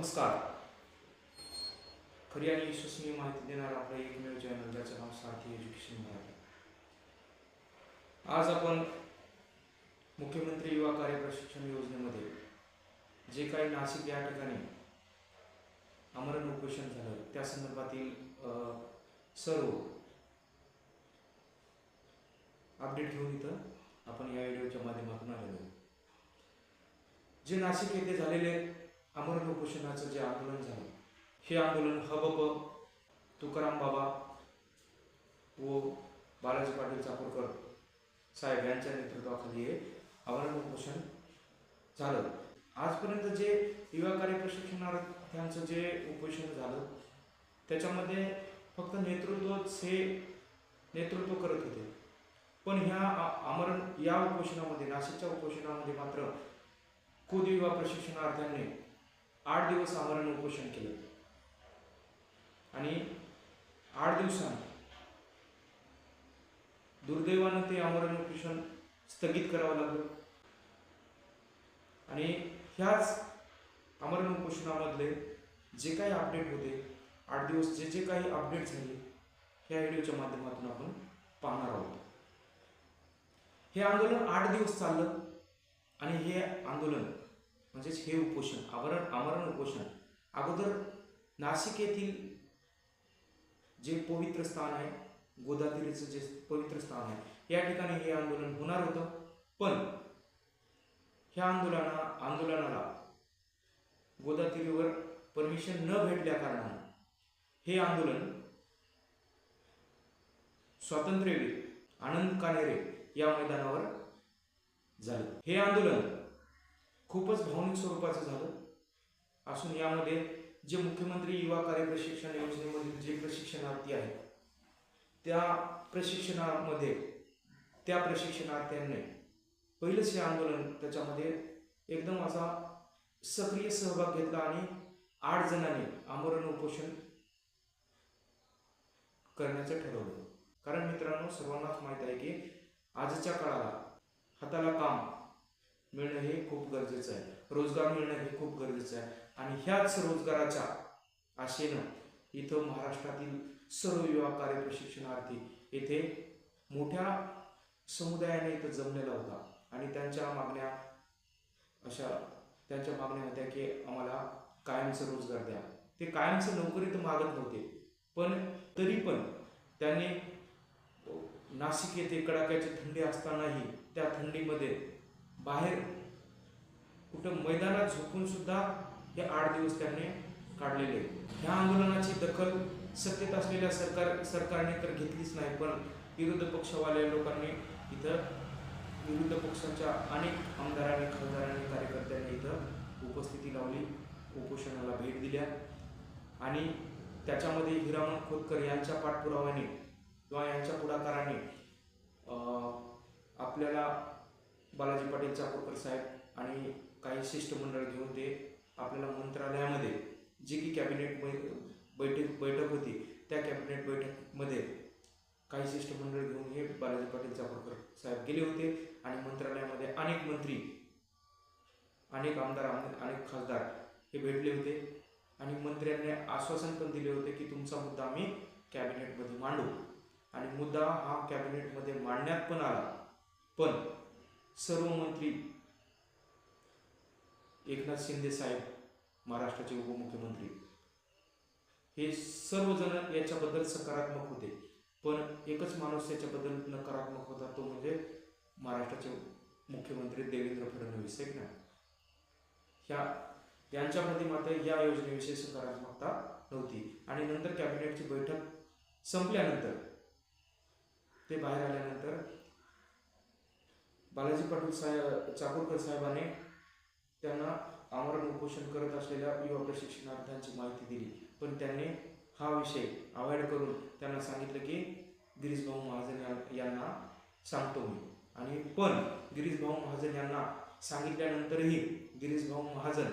नमस्कार. खरी आणि विश्वसनीय माहिती देणारा आपला एकमेव चॅनल ज्याचं नाव सारथी एज्युकेशन मराठी आज आपण मुख्यमंत्री युवा कार्य प्रशिक्षण योजनेमध्ये जे काही नाशिक या ठिकाणी आमरण उपोषण झालं त्या संदर्भातील सर्व अपडेट घेऊन इथं आपण या व्हिडिओच्या माध्यमातून आलेलो जे नाशिक येथे झालेले अमरण उपोषणाचं जे आंदोलन झालं हे आंदोलन हबप तुकाराम बाबा व बालाजी पाटील चाकूरकर साहेब यांच्या नेतृत्वाखाली हे अमरण उपोषण झालं. आजपर्यंत जे युवा कार्य प्रशिक्षणार्थ्यांचं जे उपोषण झालं त्याच्यामध्ये फक्त नेतृत्वच हे नेतृत्व करत होते. पण ह्या आमरण या उपोषणामध्ये नाशिकच्या उपोषणामध्ये मात्र खुद युवा प्रशिक्षणार्थ्यांनी आठ दिवस आमरण उपोषण केलं. आणि आठ दिवसांनी दुर्दैवानं ते आमरण उपोषण स्थगित करावं लागलं. आणि ह्याच आमरण उपोषणामधले जे काही अपडेट होते आठ दिवस जे जे काही अपडेट झाले ह्या व्हिडिओच्या माध्यमातून आपण पाहणार आहोत. हे आंदोलन आठ दिवस चाललं आणि हे आंदोलन म्हणजेच हे उपोषण आवरण आमरण उपोषण. अगोदर नाशिक येथील जे पवित्र स्थान आहे गोदातीरीचं जे पवित्र स्थान आहे या ठिकाणी हे आंदोलन होणार होतं. पण ह्या आंदोलना आंदोलनाला गोदातीरीवर परमिशन न भेटल्या कारणानं हे आंदोलन स्वातंत्र्यवीर आनंद कानेरे या मैदानावर झालं. हे आंदोलन खूपच भावनिक स्वरूपाचं झालं. असून यामध्ये जे मुख्यमंत्री युवा कार्य प्रशिक्षण योजनेमधील जे प्रशिक्षणार्थी आहेत त्या प्रशिक्षणामध्ये त्या प्रशिक्षणार्थ्यांनी पहिलंच हे आंदोलन त्याच्यामध्ये एकदम असा सक्रिय सहभाग घेतला आणि आठ जणांनी आमरण उपोषण करण्याचं ठरवलं. कारण मित्रांनो सर्वांनाच माहीत आहे की आजच्या काळाला हाताला काम मिळणं हे खूप गरजेचं आहे. रोजगार मिळणं हे खूप गरजेचं आहे. आणि ह्याच रोजगाराच्या आशेनं इथं महाराष्ट्रातील सर्व युवा कार्य प्रशिक्षणार्थी येथे मोठ्या समुदायाने इथं जमलेला होता. आणि त्यांच्या मागण्या अशा त्यांच्या मागण्या होत्या की आम्हाला कायमचं रोजगार द्या. ते कायमचं नोकरी तर मागत नव्हते. पण तरी पण त्यांनी नाशिक येथे कडाक्याची थंडी असतानाही त्या थंडीमध्ये बाहेर कुठं मैदानात झोपून सुद्धा हे आठ दिवस त्यांनी काढलेले. ह्या आंदोलनाची दखल सत्तेत असलेल्या सरकार सरकारने तर घेतलीच नाही पण विरोध पक्षवाल्या लोकांनी इथं विरुद्ध पक्षाच्या अनेक आमदारांनी खासदारांनी कार्यकर्त्यांनी इथं उपस्थिती लावली उपोषणाला भेट दिल्या. आणि त्याच्यामध्ये हिरामण खोतकर यांच्या पाठपुराव्याने किंवा यांच्या पुढाकाराने आपल्याला बालाजी पाटील चाकूरकर साहेब आणि काही शिष्टमंडळ घेऊन ते आपल्याला मंत्रालयामध्ये जी की कॅबिनेट बैठक बैठक होती त्या कॅबिनेट बैठकमध्ये काही शिष्टमंडळ घेऊन हे बालाजी पाटील चाकूरकर साहेब गेले होते आणि मंत्रालयामध्ये अनेक मंत्री अनेक आमदार अनेक खासदार हे भेटले होते आणि मंत्र्यांनी आश्वासन पण दिले होते की तुमचा मुद्दा आम्ही कॅबिनेटमध्ये मांडू. आणि मुद्दा हा कॅबिनेटमध्ये मांडण्यात पण आला. पण सर्व मंत्री एकनाथ शिंदे साहेब महाराष्ट्राचे उपमुख्यमंत्री. हे सर्वजण याच्याबद्दल सकारात्मक होते. पण एकच माणूस याच्याबद्दल नकारात्मक होता तो म्हणजे महाराष्ट्राचे मुख्यमंत्री देवेंद्र फडणवीस आहेत ना ह्या यांच्यामध्ये मात्र या योजनेविषयी सकारात्मकता नव्हती. आणि नंतर कॅबिनेटची बैठक संपल्यानंतर ते बाहेर आल्यानंतर बालाजी पाटील साहेब चाकूरकर साहेबांनी त्यांना आमरण उपोषण करत असलेल्या युवा प्रशिक्षणार्थ्यांची माहिती दिली. पण त्यांनी हा विषय अवॉइड करून त्यांना सांगितलं की गिरीश भाऊ महाजन यांना सांगतो मी. आणि पण गिरीश भाऊ महाजन यांना सांगितल्यानंतरही गिरीश भाऊ महाजन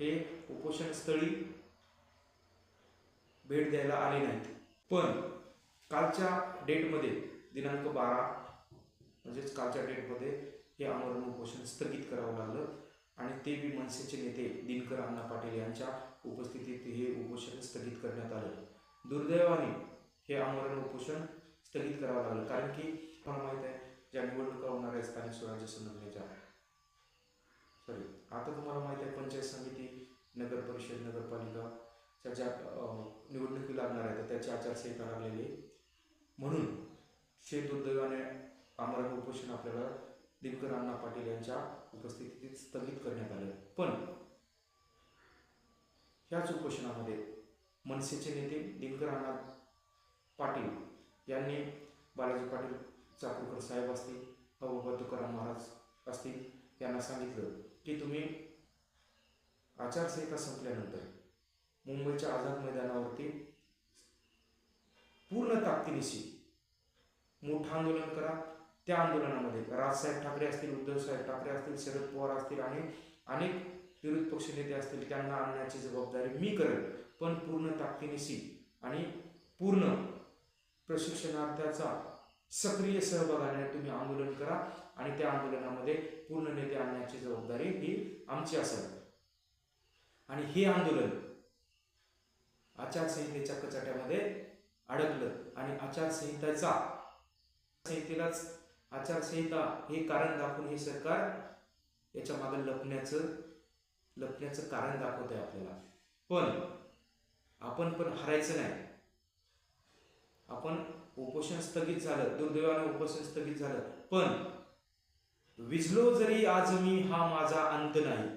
हे उपोषण स्थळी भेट द्यायला आले नाहीत. पण कालच्या डेटमध्ये दिनांक बारा म्हणजेच कालच्या डेटमध्ये हे आमरण उपोषण स्थगित करावं लागलं. आणि ते बी मनसेचे नेते दिनकर अण्णा पाटील यांच्या उपस्थितीत हे उपोषण स्थगित करण्यात आलं. दुर्दैवाने हे आमरण उपोषण स्थगित करावं लागलं. कारण की मला माहीत आहे ज्या निवडणुका होणार आहेत स्थानिक स्वराज्य संघटनेच्या. सॉरी आता तुम्हाला माहीत आहे पंचायत समिती नगर परिषद नगरपालिका ज्या निवडणुकी लागणार आहेत त्याची आचारसंहिता लागलेली म्हणून शेत दुर्दैवाने आमरण उपोषण आपल्याला दिनकर अण्णा पाटील यांच्या उपस्थितीत स्थगित करण्यात आलं. पण ह्याच उपोषणामध्ये मनसेचे नेते दिनकर अण्णा पाटील यांनी बालाजी पाटील चाकूरकर साहेब असतील अबोबा तुकाराम महाराज असतील यांना सांगितलं की तुम्ही आचारसंहिता संपल्यानंतर मुंबईच्या आझाद मैदानावरती पूर्ण ताकदीनिशी मोठं आंदोलन करा. त्या आंदोलनामध्ये राजसाहेब ठाकरे असतील उद्धवसाहेब ठाकरे असतील शरद पवार असतील आणि अनेक विरोध पक्ष नेते असतील त्यांना आणण्याची जबाबदारी मी करेल पण पूर्ण ताकदीनिशी आणि पूर्ण प्रशिक्षणार्थ्याचा सक्रिय सहभागाने तुम्ही आंदोलन करा आणि त्या आंदोलनामध्ये पूर्ण नेते आणण्याची जबाबदारी ही आमची असेल. आणि हे आंदोलन आचारसंहितेच्या कचाट्यामध्ये अडकलं आणि आचारसंहितेचा संहितेलाच आचारसंहिता हे कारण दाखवून हे सरकार याच्या मागे लपण्याचं लपण्याचं कारण दाखवत आहे आपल्याला. पण आपण पण हरायचं नाही. आपण उपोषण स्थगित झालं दुर्दैवाने उपोषण स्थगित झालं. पण विझलो जरी आज मी हा माझा अंत नाही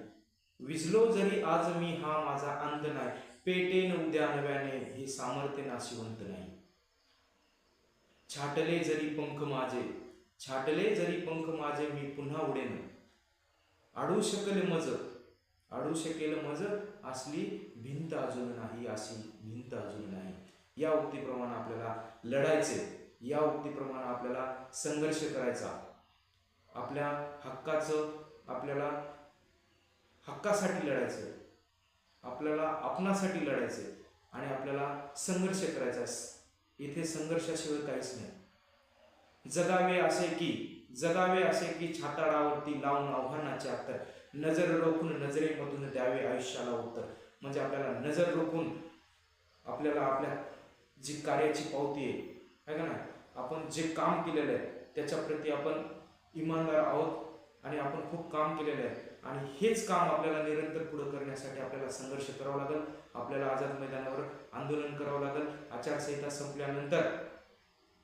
विझलो जरी आज मी हा माझा अंत नाही पेटेन उद्या नव्याने हे सामर्थ्य नाशिवंत नाही. छाटले जरी पंख माझे छाटले जरी पंख माझे मी पुन्हा उडेन आडू शकले मज आडू शकेल मज असली भिंत अजून नाही अशी भिंत अजून नाही. या उक्तीप्रमाणे आपल्याला लढायचे या उक्तीप्रमाणे आपल्याला संघर्ष करायचा. आपल्या हक्काचं आपल्याला हक्कासाठी लढायचं आपल्याला आपणासाठी लढायचं आणि आपल्याला संघर्ष करायचा. इथे संघर्षाशिवाय काहीच नाही. जगावे असे की जगावे असे की छाताडावरती लावून आव्हानाचे अत्तर. नजर रोखून नजरेमधून द्यावे आयुष्याला उत्तर. म्हणजे आपल्याला नजर रोखून आपल्याला आपल्या जी कार्याची पावती आहे है का ना आपण जे काम केलेलं आहे त्याच्याप्रती आपण इमानदार आहोत आणि आपण खूप काम केलेलं आहे. आणि हेच काम आपल्याला निरंतर पुढे करण्यासाठी आपल्याला संघर्ष करावा लागेल. आपल्याला आझाद मैदानावर आंदोलन करावं लागेल. आचारसंहिता संपल्यानंतर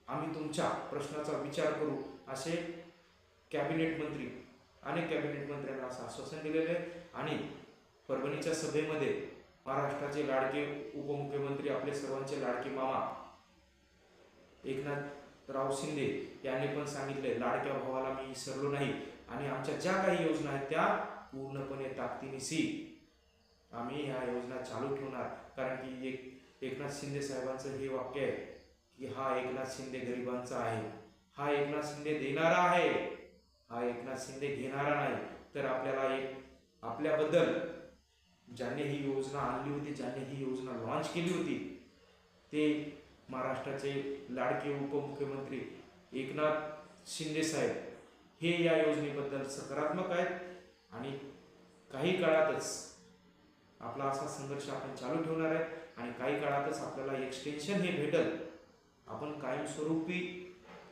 आम्ही तुमच्या प्रश्नाचा विचार करू असे कॅबिनेट मंत्री अनेक कॅबिनेट मंत्र्यांना असं आश्वासन दिलेलं आहे. आणि परभणीच्या सभेमध्ये महाराष्ट्राचे लाडके उपमुख्यमंत्री आपले सर्वांचे लाडके मामा एकनाथराव शिंदे यांनी पण सांगितले लाडक्या भावाला मी विसरलो नाही. आणि आमच्या ज्या काही योजना आहेत त्या पूर्णपणे ताकदीनिशी आम्ही ह्या योजना चालू ठेवणार. कारण की एक एकनाथ शिंदे साहेबांचं हे वाक्य आहे की हा एकनाथ शिंदे गरिबांचा आहे. हा एकनाथ शिंदे देणारा आहे. हा एकनाथ शिंदे घेणारा नाही. तर आपल्याला एक आपल्याबद्दल ज्याने ही योजना आणली होती ज्याने ही योजना लॉन्च केली होती ते महाराष्ट्राचे लाडके उपमुख्यमंत्री एकनाथ शिंदे साहेब हे या योजनेबद्दल सकारात्मक आहेत आणि काही काळातच आपला असा संघर्ष आपण चालू ठेवणार आहे आणि काही काळातच आपल्याला एक्सटेन्शन हे भेटल. आपण कायमस्वरूपी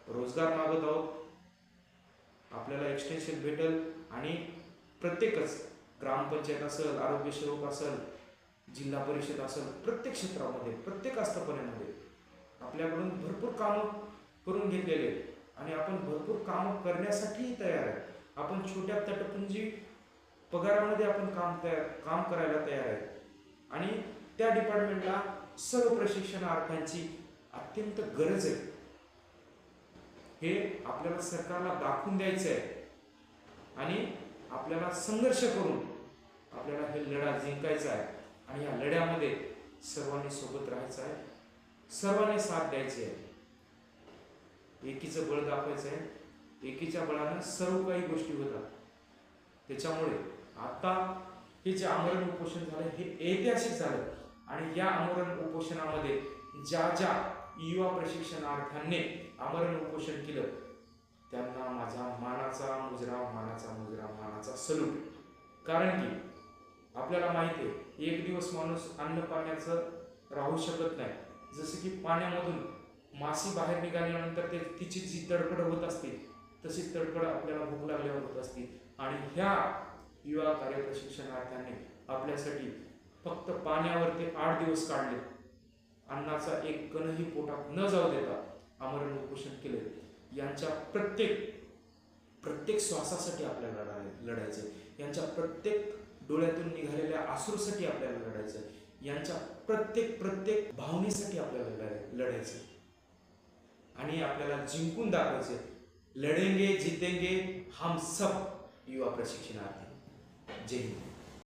रोजगार मागत आहोत. आपल्याला एक्सटेन्शन भेटल आणि प्रत्येकच ग्रामपंचायत असेल आरोग्य सेवक असेल जिल्हा परिषद असेल प्रत्येक क्षेत्रामध्ये प्रत्येक आस्थापनेमध्ये आपल्याकडून भरपूर कामं करून घेतलेले आणि आपण भरपूर कामं करण्यासाठीही तयार आहे आपण छोट्या तटपुंजी पगारामध्ये आपण काम तयार काम करायला तयार आहे आणि त्या डिपार्टमेंटला सर्व प्रशिक्षणार्थांची अत्यंत गरज आहे. हे आपल्याला सरकारला दाखवून द्यायचं आहे. आणि आपल्याला संघर्ष करून आपल्याला हे लढा जिंकायचा आहे. आणि या लढ्यामध्ये सर्वांनी सोबत राहायचं आहे. सर्वांनी साथ द्यायची आहे. एकीचं बळ दाखवायचं आहे. एकीच्या बळानं सर्व काही गोष्टी होतात. त्याच्यामुळे आता हे जे आमरण उपोषण झालं हे ऐतिहासिक झालं. आणि या आमरण उपोषणामध्ये ज्या ज्या युवा प्रशिक्षणार्थांनी आमरण उपोषण केलं. त्यांना माझा मानाचा मुजरा मानाचा मुजरा मानाचा सलूट. कारण की आपल्याला माहिती आहे एक दिवस माणूस अन्न पाण्याचं राहू शकत नाही. जसं की पाण्यामधून मासे बाहेर निघाल्यानंतर ते तिची जी तडफड होत असते तशीच तडफड आपल्याला भूक लागल्यावर होत असते. आणि ह्या युवा कार्य प्रशिक्षणार्थ्यांनी आपल्यासाठी फक्त पाण्यावर ते आठ दिवस काढले. अन्नाचा एक कणही पोटात न जाऊ देता आमरण उपोषण केले. यांच्या प्रत्येक प्रत्येक श्वासासाठी आपल्याला लढाय लढायचं यांच्या प्रत्येक डोळ्यातून निघालेल्या आसूरसाठी आपल्याला लढायचं यांच्या प्रत्येक प्रत्येक भावनेसाठी आपल्याला लढाय- लढायचं आणि आपल्याला जिंकून दाखवायचे लढेंगे जितेंगे हम सब युवा प्रशिक्षणार्थी. जय हिंद.